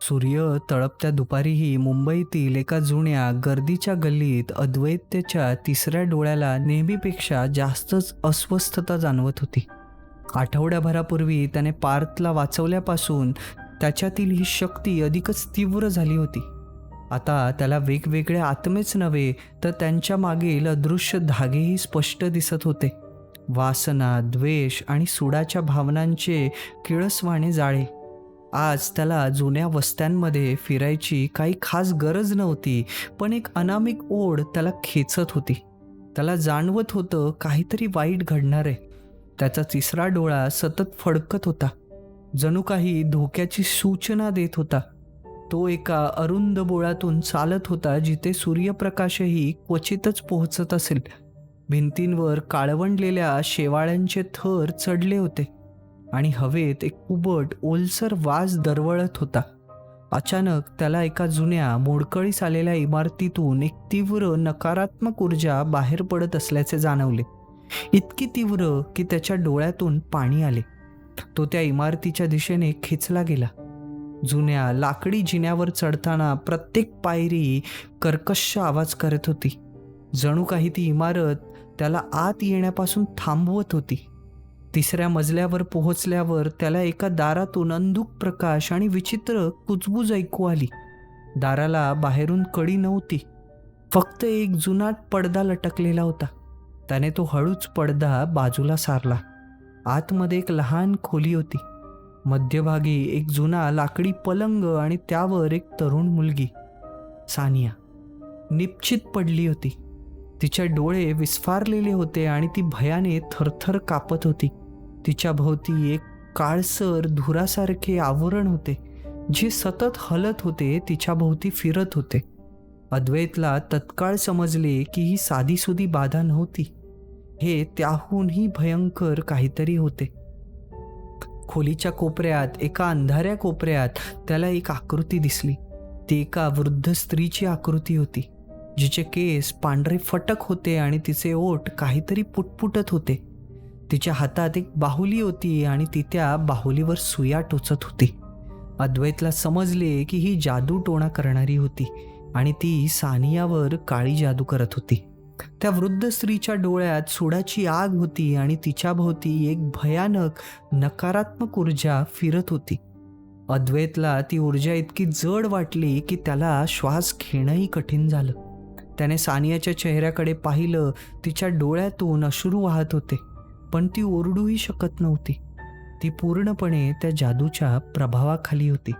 सूर्य तळपत्या दुपारीही मुंबईतील एका जुन्या गर्दीच्या गल्लीत अद्वैत्याच्या तिसऱ्या डोळ्याला नेहमीपेक्षा जास्तच अस्वस्थता जाणवत होती. आठवड्याभरापूर्वी त्याने पार्थला वाचवल्यापासून त्याच्यातील ही शक्ती अधिकच तीव्र झाली होती. आता त्याला वेगवेगळे आत्मेच नव्हे तर त्यांच्या मागील अदृश्य धागेही स्पष्ट दिसत होते. वासना द्वेष आणि सुडाच्या भावनांचे किळसवाणे जाळे. आज त्याला जुन्या वस्त्यांमध्ये फिरायची काही खास गरज नव्हती पण एक अनामिक ओढ त्याला खेचत होती. त्याला जाणवत होतं काहीतरी वाईट घडणार आहे. त्याचा तिसरा डोळा सतत फडकत होता. जणू काही धोक्याची सूचना देत होता. तो एका अरुंद बोळातून चालत होता जिथे सूर्यप्रकाशही क्वचितच पोहोचत असेल. भिंतींवर काळवंडलेल्या शेवाळ्यांचे थर चढले होते. आणि हवेत एक उबट ओलसर वास दरवळत होता. अचानक त्याला एका जुन्या मोडकळीस आलेल्या इमारतीतून एक तीव्र नकारात्मक ऊर्जा बाहेर पडत असल्याचे जाणवले. इतकी तीव्र की त्याच्या डोळ्यातून पाणी आले. तो त्या इमारतीच्या दिशेने खेचला गेला. जुन्या लाकडी जिन्यावर चढताना प्रत्येक पायरी कर्कश आवाज करत होती. जणू काही ती इमारत त्याला आत येण्यापासून थांबवत होती. तिसऱ्या मजल्यावर पोहोचल्यावर त्याला एका दारातून अंधुक प्रकाश आणि विचित्र कुजबूज ऐकू आली. दाराला बाहेरून कडी नव्हती. फक्त एक जुनाट पडदा लटकलेला होता. त्याने तो हळूच पडदा बाजूला सारला. आतमध्ये एक लहान खोली होती. मध्यभागी एक जुना लाकडी पलंग आणि त्यावर एक तरुण मुलगी सानिया. निश्चित पडली होती. तिचे डोळे विस्फारलेले होते आणि ती भयाने थरथर कापत होती. तिच्या भोवती एक काळसर धुरासारखे आवरण होते जे सतत हलत होते तिच्या भोवती फिरत होते. अद्वैतला तत्काळ समजले की ही साधीसुधी बाधा नव्हती. हे त्याहूनही भयंकर काहीतरी होते. खोलीच्या कोपऱ्यात एका अंधाऱ्या कोपऱ्यात त्याला एक आकृती दिसली. ती एका वृद्ध स्त्रीची आकृती होती. जिचे केस पांढरे फटक होते आणि तिचे ओठ काहीतरी पुटपुटत होते. तिच्या हातात एक बाहुली होती आणि ती त्या बाहुलीवर सुया टोचत होती. अद्वैतला समजले की ही जादू टोणा करणारी होती आणि ती सानियावर काळी जादू करत होती. त्या वृद्ध स्त्रीच्या डोळ्यात सुडाची आग होती आणि तिच्या भोवती एक भयानक नकारात्मक ऊर्जा फिरत होती. अद्वैतला ती ऊर्जा इतकी जड वाटली की त्याला श्वास घेणंही कठीण झालं. त्याने सानियाच्या चेहऱ्याकडे पाहिलं तिच्या डोळ्यातून अश्रू वाहत होते पण ती ओरडूही शकत नव्हती. ती पूर्णपणे त्या जादूच्या प्रभावाखाली होती.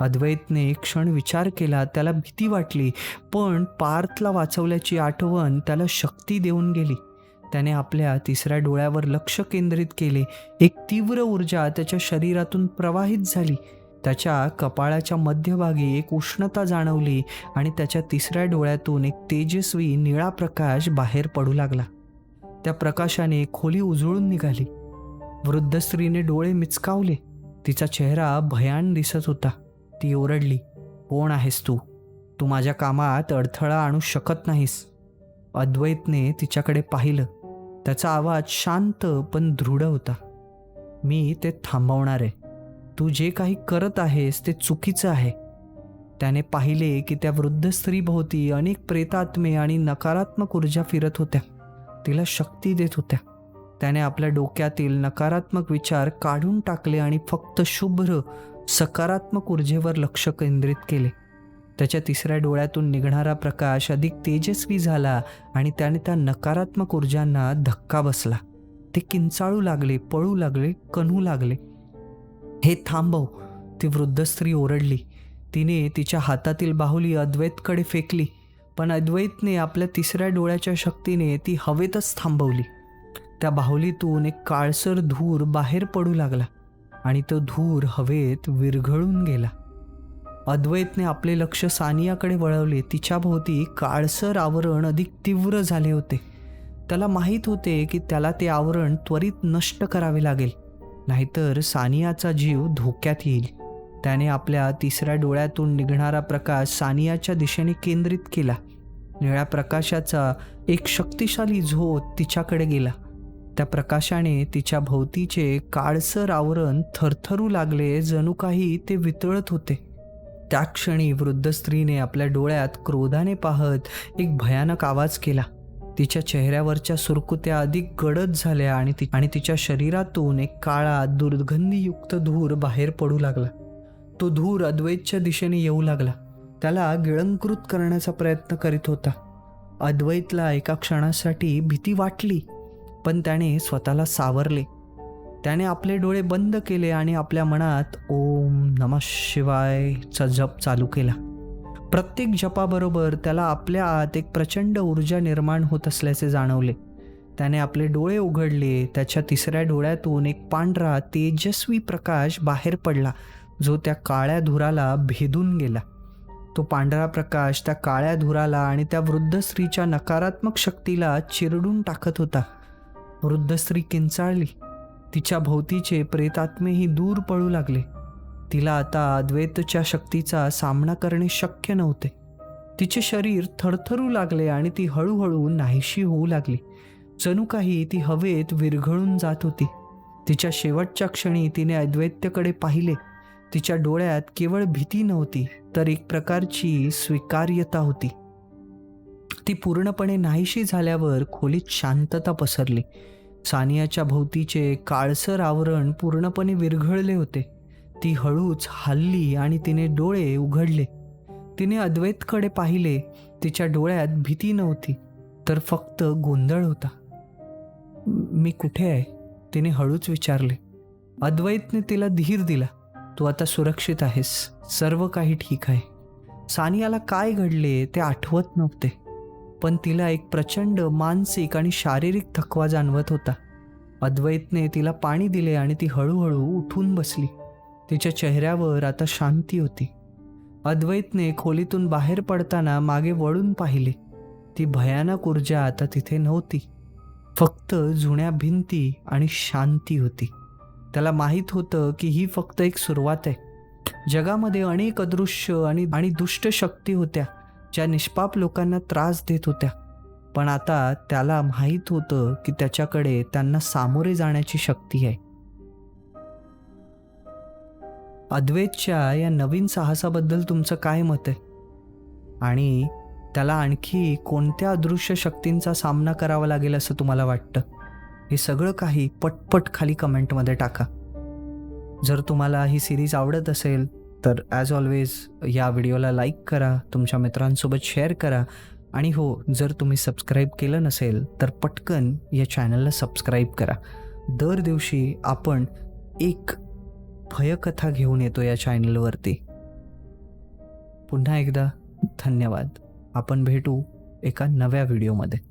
अद्वैतने एक क्षण विचार केला त्याला भीती वाटली पण पार्थला वाचवल्याची आठवण त्याला शक्ती देऊन गेली. त्याने आपल्या तिसऱ्या डोळ्यावर लक्ष केंद्रित केले एक तीव्र ऊर्जा त्याच्या शरीरातून प्रवाहित झाली. त्याच्या कपाळाच्या मध्यभागी एक उष्णता जाणवली आणि त्याच्या तिसऱ्या डोळ्यातून एक तेजस्वी निळा प्रकाश बाहेर पडू लागला. त्या प्रकाशाने खोली उजळून निघाली. वृद्ध स्त्रीने डोळे मिचकावले. तिचा चेहरा भयान दिसत होता. ती ओरडली कोण आहेस तू? तू माझ्या कामात अडथळा आणू शकत नाहीस. अद्वैतने तिच्याकडे पाहिलं. त्याचा आवाज शांत पण दृढ होता. मी ते थांबवणार. आहे तू जे काही करत आहेस ते चुकीचं आहे. त्याने पाहिले की त्या वृद्ध स्त्रीभोवती अनेक प्रेतात्मे आणि नकारात्मक ऊर्जा फिरत होत्या. तिला शक्ती देत होत्या. त्याने आपल्या डोक्यातील नकारात्मक विचार काढून टाकले आणि फक्त शुभ्र सकारात्मक ऊर्जेवर लक्ष केंद्रित केले. त्याच्या तिसऱ्या डोळ्यातून निघणारा प्रकाश अधिक तेजस्वी झाला आणि त्याने त्या नकारात्मक ऊर्जांना धक्का बसला. ते किंचाळू लागले पळू लागले कणू लागले. हे थांबव. ती वृद्ध स्त्री ओरडली. तिने तिच्या हातातील बाहुली अद्वैतकडे फेकली पण अद्वैतने आपल्या तिसऱ्या डोळ्याच्या शक्तीने ती हवेतच थांबवली. त्या बाहुलीतून एक काळसर धूर बाहेर पडू लागला आणि तो धूर हवेत विरघळून गेला. अद्वैतने आपले लक्ष सानियाकडे वळवले. तिच्याभोवती काळसर आवरण अधिक तीव्र झाले होते. त्याला माहीत होते की त्याला ते आवरण त्वरित नष्ट करावे लागेल. नाहीतर सानियाचा जीव धोक्यात येईल. त्याने आपल्या तिसऱ्या डोळ्यातून निघणारा प्रकाश सानियाच्या दिशेने केंद्रित केला. निळ्या प्रकाशाचा एक शक्तिशाली झोत तिच्याकडे गेला. त्या प्रकाशाने तिच्या भोवतीचे काळसर आवरण थरथरू लागले जणू काही ते वितळत होते. त्या क्षणी वृद्ध स्त्रीने आपल्या डोळ्यात क्रोधाने पाहत एक भयानक आवाज केला. तिच्या चेहऱ्यावरच्या सुरकुत्या अधिक गडद झाल्या आणि ती आणि तिच्या शरीरातून एक काळा दुर्गंधीयुक्त धूर बाहेर पडू लागला. तो धूर अद्वैतच्या दिशेने येऊ लागला. त्याला गिळंकृत करण्याचा प्रयत्न करीत होता. अद्वैतला एका क्षणासाठी भीती वाटली पण त्याने स्वतःला सावरले. त्याने आपले डोळे बंद केले आणि आपल्या मनात ओम नम शिवायचा जप चालू केला. प्रत्येक जपाबरोबर त्याला आपल्या आत एक प्रचंड ऊर्जा निर्माण होत असल्याचे जाणवले. त्याने आपले डोळे उघडले त्याच्या तिसऱ्या डोळ्यातून एक पांढरा तेजस्वी प्रकाश बाहेर पडला जो त्या काळ्या धुराला भेदून गेला. तो पांढरा प्रकाश त्या काळ्या धुराला आणि त्या वृद्ध स्त्रीच्या नकारात्मक शक्तीला चिरडून टाकत होता. वृद्ध स्त्री किंचाळली. तिच्या भोवतीचे प्रेतात्मेही दूर पळू लागले. तिला आता अद्वैतच्या शक्तीचा सामना करणे शक्य नव्हते. तिचे शरीर थरथरू लागले आणि ती हळूहळू नाहीशी होऊ लागली. जणू काही ती हवेत विरघळून जात होती. तिच्या शेवटच्या क्षणी तिने अद्वैत्यकडे पाहिले. तिच्या डोळ्यात केवळ भीती नव्हती तर एक प्रकारची स्वीकार्यता होती. ती पूर्णपणे नाहीशी झाल्यावर खोलीत शांतता पसरली. सानियाच्या भोवतीचे काळसर आवरण पूर्णपणे विरघळले होते. ती हळूच हल्ली आणि तिने डोळे उघडले. तिने अद्वैतकडे पाहिले. तिच्या डोळ्यात भीती नव्हती तर फक्त गोंधळ होता. मी कुठे आहे? तिने हळूच विचारले. अद्वैतने तिला धीर दिला. तू आता सुरक्षित आहेस. सर्व काही ठीक आहे. सानियाला काय घडले ते आठवत नव्हते. पण तिला एक प्रचंड मानसिक आणि शारीरिक थकवा जाणवत होता. अद्वैतने तिला पाणी दिले आणि ती हळूहळू उठून बसली. तिच्या चेहऱ्यावर आता शांती होती. अद्वैतने खोलीतून बाहेर पडताना मागे वळून पाहिले. ती भयानक ऊर्जा आता तिथे नव्हती. फक्त जुन्या भिंती आणि शांती होती. त्याला माहीत होतं की ही फक्त एक सुरुवात आहे. जगामध्ये अनेक अदृश्य आणि आणि दुष्ट शक्ती होत्या ज्या निष्पाप लोकांना त्रास देत होत्या. पण आता त्याला माहीत होतं की त्याच्याकडे त्यांना सामोरे जाण्याची शक्ती आहे. अद्वैतच्या या नवीन साहसाबद्दल तुमचं काय मत आहे? आणि त्याला आणखी कोणत्या अदृश्य शक्तींचा सामना करावा लागेल असं तुम्हाला वाटतं? हे सगळं काही पटपट खाली कमेंटमध्ये टाका. जर तुम्हाला ही सिरीज आवडत असेल तर ॲज ऑलवेज या व्हिडिओला लाईक करा तुमच्या मित्रांसोबत शेअर करा. आणि हो जर तुम्ही सबस्क्राईब केलं नसेल तर पटकन या चॅनलला सबस्क्राईब करा. दर दिवशी आपण एक भयकथा घेऊन येतो या चॅनलवरती पुन्हा एकदा धन्यवाद. आपण भेटू एका नव्या व्हिडिओमध्ये